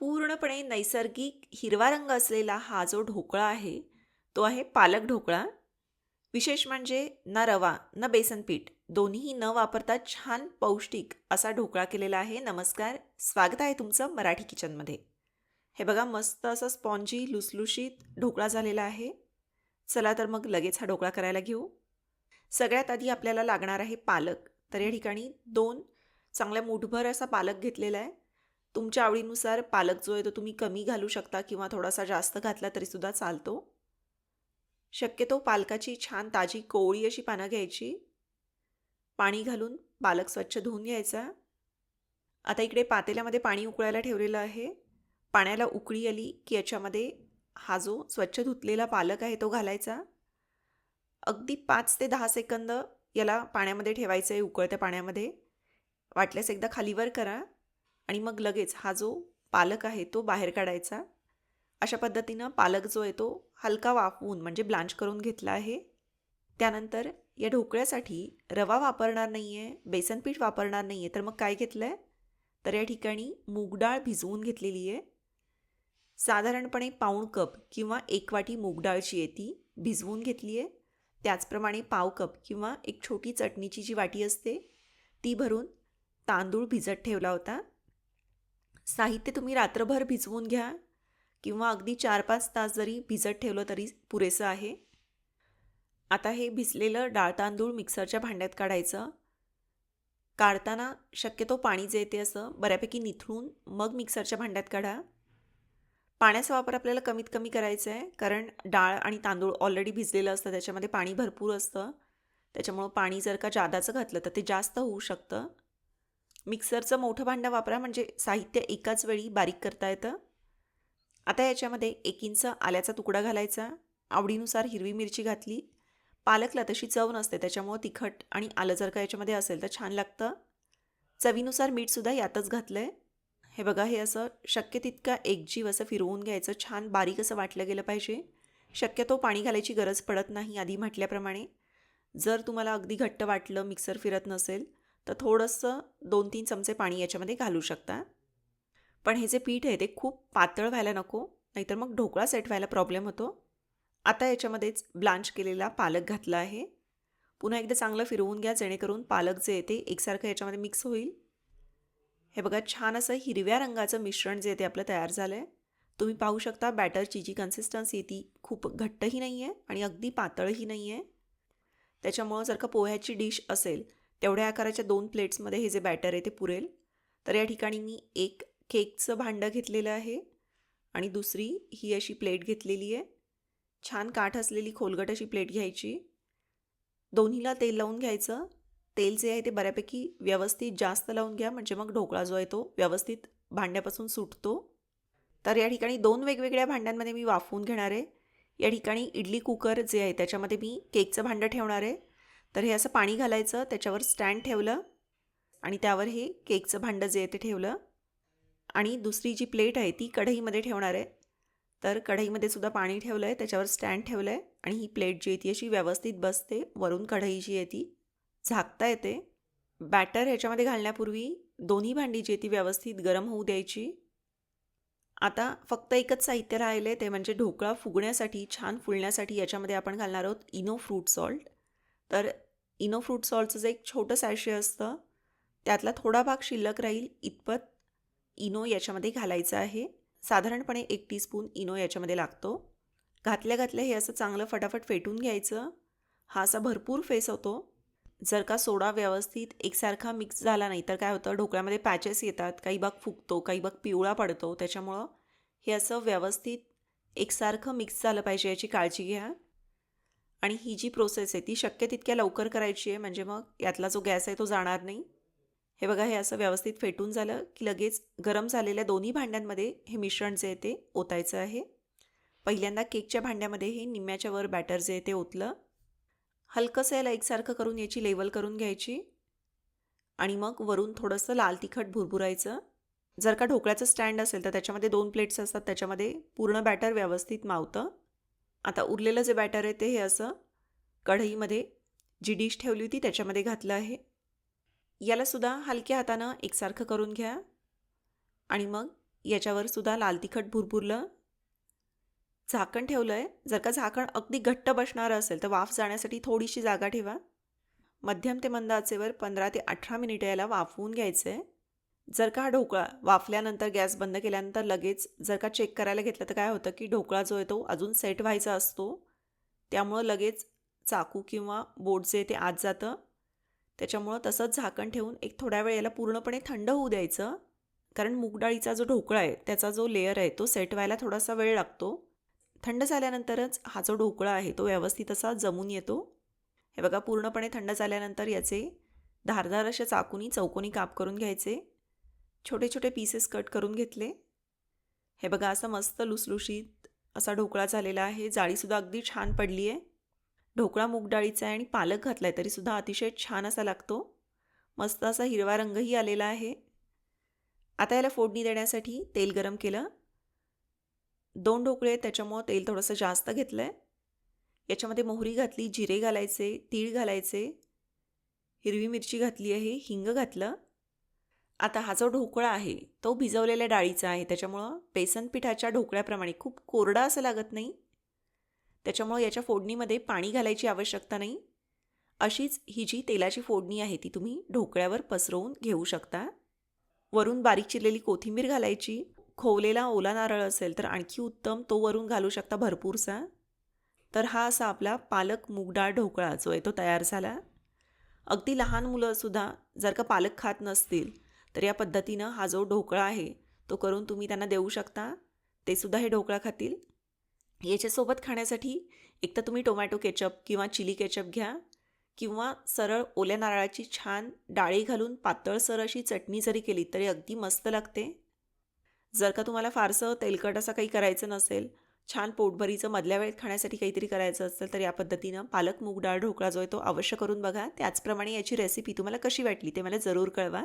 पूर्णपणे नैसर्गिक हिरवा रंग असलेला हा जो ढोकळा आहे तो आहे पालक ढोकळा. विशेष म्हणजे न रवा न बेसन पीठ दोन्हीही न वापरता छान पौष्टिक असा ढोकळा केलेला आहे. नमस्कार स्वागत आहे तुमचं मराठी किचनमध्ये. हे बघा मस्त असं स्पॉन्जी लुसलुशीत ढोकळा झालेला आहे. चला तर मग लगेच हा ढोकळा करायला घेऊ. सगळ्यात आधी आपल्याला लागणार आहे पालक. तर या ठिकाणी दोन चांगल्या मुठभर असा पालक घेतलेला आहे. तुमच्या आवडीनुसार पालक जो आहे तो तुम्ही कमी घालू शकता किंवा थोडासा जास्त घातला तरीसुद्धा चालतो? शक्यतो पालकाची छान ताजी कोवळी अशी पानं घ्यायची. पाणी घालून पालक स्वच्छ धुवून घ्यायचा. आता इकडे पातेल्यामध्ये पाणी उकळायला ठेवलेलं आहे. पाण्याला उकळी आली की याच्यामध्ये हा जो स्वच्छ धुतलेला पालक आहे तो घालायचा. अगदी पाच ते दहा सेकंद याला पाण्यामध्ये ठेवायचं आहे उकळत्या पाण्यामध्ये. वाटल्यास एकदा खालीवर करा. आणि मग लगेच हा जो पालक आहे तो बाहेर काढायचा. अशा पद्धतीनं पालक जो आहे तो हलका वाफवून म्हणजे ब्लांच करून घेतला आहे. त्यानंतर या ढोकळ्यासाठी रवा वापरणार नाही आहे बेसन पीठ वापरणार नाही आहे तर मग काय घेतलं आहे तर या ठिकाणी मूगडाळ भिजवून घेतलेली आहे. साधारणपणे पाऊण कप किंवा एक वाटी मूगडाळची आहे ती भिजवून घेतली आहे. त्याचप्रमाणे पाव कप किंवा एक छोटी चटणीची जी वाटी असते ती भरून तांदूळ भिजत ठेवला होता. साहित्य तुम्ही रात्रभर भिजवून घ्या किंवा अगदी चार पाच तास जरी भिजत ठेवलं तरी पुरेसं आहे. आता हे भिजलेलं डाळ तांदूळ मिक्सरच्या भांड्यात काढायचं. काढताना शक्यतो पाणी जे येते असं बऱ्यापैकी निथळून मग मिक्सरच्या भांड्यात काढा. पाण्याचा वापर आपल्याला कमीत कमी करायचा आहे कारण डाळ आणि तांदूळ ऑलरेडी भिजलेलं असतं त्याच्यामध्ये पाणी भरपूर असतं. त्याच्यामुळं पाणी जर का जादाचं घातलं तर ते जास्त होऊ शकतं. मिक्सरचं मोठं भांडं वापरा म्हणजे साहित्य एकाच वेळी बारीक करता येतं. आता याच्यामध्ये एक इंच आल्याचा तुकडा घालायचा आवडीनुसार हिरवी मिरची घातली. पालकला तशी चव नसते त्याच्यामुळं तिखट आणि आलं जर का याच्यामध्ये असेल तर छान लागतं. चवीनुसार मीठसुद्धा यातच घातलं आहे हे बघा हे असं शक्य तितका एकजीव असं फिरवून घ्यायचं छान बारीक असं वाटलं गेलं पाहिजे. शक्यतो पाणी घालायची गरज पडत नाही आधी म्हटल्याप्रमाणे. जर तुम्हाला अगदी घट्ट वाटलं मिक्सर फिरत नसेल तर थोडंसं दोन तीन चमचे पाणी याच्यामध्ये घालू शकता. पण हे जे पीठ आहे ते खूप पातळ व्हायला नको नाहीतर मग ढोकळा सेट व्हायला प्रॉब्लेम होतो. आता याच्यामध्येच ब्लांच केलेला पालक घातला आहे. पुन्हा एकदा चांगलं फिरवून घ्या जेणेकरून पालक जे आहे ते एकसारखं याच्यामध्ये मिक्स होईल. हे बघा छान असं हिरव्या रंगाचं मिश्रण जे आहे ते आपलं तयार झालं आहे तुम्ही पाहू शकता बॅटरची जी कन्सिस्टन्सी ती खूप घट्टही नाही आहे आणि अगदी पातळही नाही आहे त्याच्यामुळं जर का पोह्याची डिश असेल तेवढ्या आकाराच्या दोन प्लेट्समध्ये हे जे बॅटर आहे ते पुरेल. तर या ठिकाणी मी एक केकचं भांडं घेतलेलं आहे आणि दुसरी ही अशी प्लेट घेतलेली आहे. छान काठ असलेली खोलगट अशी प्लेट घ्यायची. दोन्हीला तेल लावून घ्यायचं. तेल जे आहे ते बऱ्यापैकी व्यवस्थित जास्त लावून घ्या म्हणजे मग ढोकळा जो आहे तो व्यवस्थित भांड्यापासून सुटतो. तर या ठिकाणी दोन वेगवेगळ्या भांड्यांमध्ये मी वाफवून घेणार आहे. या ठिकाणी इडली कुकर जे आहे त्याच्यामध्ये मी केकचं भांडं ठेवणार आहे. तर हे असं पाणी घालायचं त्याच्यावर स्टँड ठेवलं आणि त्यावर हे केकचं भांडं जे आहे ते ठेवलं. आणि दुसरी जी प्लेट आहे ती कढईमध्ये ठेवणार आहे. तर कढईमध्ये सुद्धा पाणी ठेवलं आहे त्याच्यावर स्टँड ठेवलं आहे आणि ही प्लेट जी आहे ती अशी व्यवस्थित बसते वरून कढई जी आहे ती झाकता येते. बॅटर ह्याच्यामध्ये घालण्यापूर्वी दोन्ही भांडी जी आहे ती व्यवस्थित गरम होऊ द्यायची. आता फक्त एकच साहित्य राहिलं आहे ते म्हणजे ढोकळा फुगण्यासाठी छान फुलण्यासाठी याच्यामध्ये आपण घालणार आहोत इनो फ्रूट सॉल्ट. तर इनो फ्रूट सॉल्टचं जे एक छोटं सॅशे असतं त्यातला थोडा भाग शिल्लक राहील. इतपत इनो याच्यामध्ये घालायचं आहे. साधारणपणे एक टीस्पून इनो याच्यामध्ये लागतो. घातल्या घातल्या हे असं चांगलं फटाफट फेटून घ्यायचं. हा असा भरपूर फेस होतो. जर का सोडा व्यवस्थित एकसारखा मिक्स झाला नाही तर काय होतं? ढोकळ्यामध्ये पॅचेस येतात. काही भाग फुगतो काही भाग पिवळा पडतो. त्याच्यामुळं हे असं व्यवस्थित एकसारखं मिक्स झालं पाहिजे याची काळजी घ्या. आणि ही जी प्रोसेस आहे ती शक्य तितक्या लवकर करायची आहे म्हणजे मग यातला जो गॅस आहे तो जाणार नाही. हे बघा हे असं व्यवस्थित फेटून झालं की लगेच गरम झालेल्या दोन्ही भांड्यांमध्ये हे मिश्रण जे आहे ते ओतायचं आहे. पहिल्यांदा केकच्या भांड्यामध्ये हे निम्म्याच्या वर बॅटर जे आहे ते ओतलं. हलकंसं याला एकसारखं करून याची लेवल करून घ्यायची. आणि मग वरून थोडंसं लाल तिखट भुरभुरायचं. जर का ढोकळ्याचं स्टँड असेल तर त्याच्यामध्ये दोन प्लेट्स असतात त्याच्यामध्ये पूर्ण बॅटर व्यवस्थित मावतं. आता उरलेलं जे बॅटर आहे ते हे असं कढईमध्ये जी डिश ठेवली होती त्याच्यामध्ये घातलं आहे. यालासुद्धा हलक्या हातानं एकसारखं करून घ्या. आणि मग याच्यावर सुद्धा लाल तिखट भुरभुरलं. झाकण ठेवलं आहे जर का झाकण अगदी घट्ट बसणारं असेल तर वाफ जाण्यासाठी थोडीशी जागा ठेवा. मध्यम ते मंद आचेवर पंधरा ते अठरा मिनिटं याला वाफवून घ्यायचं आहे जर का हा ढोकळा वाफल्यानंतर गॅस बंद केल्यानंतर लगेच जर का चेक करायला घेतलं तर काय होतं की ढोकळा जो आहे तो अजून सेट व्हायचा असतो. त्यामुळं लगेच चाकू किंवा बोट जे ते आत जातं. त्याच्यामुळं तसंच झाकण ठेवून एक थोड्या वेळ याला पूर्णपणे थंड होऊ द्यायचं. कारण मूगडाळीचा जो ढोकळा आहे त्याचा जो लेअर आहे तो सेट व्हायला थोडासा वेळ लागतो. थंड झाल्यानंतरच हा जो ढोकळा आहे तो व्यवस्थित असा जमून येतो. हे बघा पूर्णपणे थंड झाल्यानंतर याचे धारदार अशा चाकूनी चौकोनी काप करून घ्यायचे. छोटे छोटे पीसेस कट करून घेतले. हे बघा असं मस्त लुसलुशीत असा ढोकळा झालेला आहे. जाळीसुद्धा अगदी छान पडली आहे ढोकळा मूग डाळीचा आहे आणि पालक घातला आहे तरीसुद्धा अतिशय छान असा लागतो. मस्त असा हिरवा रंगही आलेला आहे. आता याला फोडणी देण्यासाठी तेल गरम केलं. दोन ढोकळे त्याच्यामुळं तेल थोडंसं जास्त घेतलं आहे याच्यामध्ये मोहरी घातली जिरे घालायचे तीळ घालायचे. हिरवी मिरची घातली आहे हिंग घातलं. आता हा जो ढोकळा आहे तो भिजवलेल्या डाळीचा आहे. त्याच्यामुळं बेसन पिठाच्या ढोकळ्याप्रमाणे खूप कोरडा असं लागत नाही. त्याच्यामुळं याच्या फोडणीमध्ये पाणी घालायची आवश्यकता नाही. अशीच ही जी तेलाची फोडणी आहे ती तुम्ही ढोकळ्यावर पसरवून घेऊ शकता. वरून बारीक चिरलेली कोथिंबीर घालायची. खोवलेला ओला नारळ असेल तर आणखी उत्तम तो वरून घालू शकता भरपूरसा. तर हा असा आपला पालक मूगडाळ ढोकळा जो आहे तो तयार झाला. अगदी लहान मुलंसुद्धा जर का पालक खात नसतील तर या पद्धतीनं हा जो ढोकळा आहे तो करून तुम्ही त्यांना देऊ शकता. ते सुद्धा हे ढोकळा खातील. याच्यासोबत खाण्यासाठी एक तर तुम्ही टोमॅटो केचप किंवा चिली केचप घ्या किंवा सरळ ओल्या नारळाची छान डाळी घालून पातळसर अशी चटणी जरी केली तरी अगदी मस्त लागते. जर का तुम्हाला फारसं तेलकट असं काही करायचं नसेल छान पोटभरीचं मधल्या वेळेत खाण्यासाठी काहीतरी करायचं असेल तर या पद्धतीनं पालक मूग डाळ ढोकळा जो आहे तो अवश्य करून बघा. त्याचप्रमाणे याची रेसिपी तुम्हाला कशी वाटली ते मला जरूर कळवा.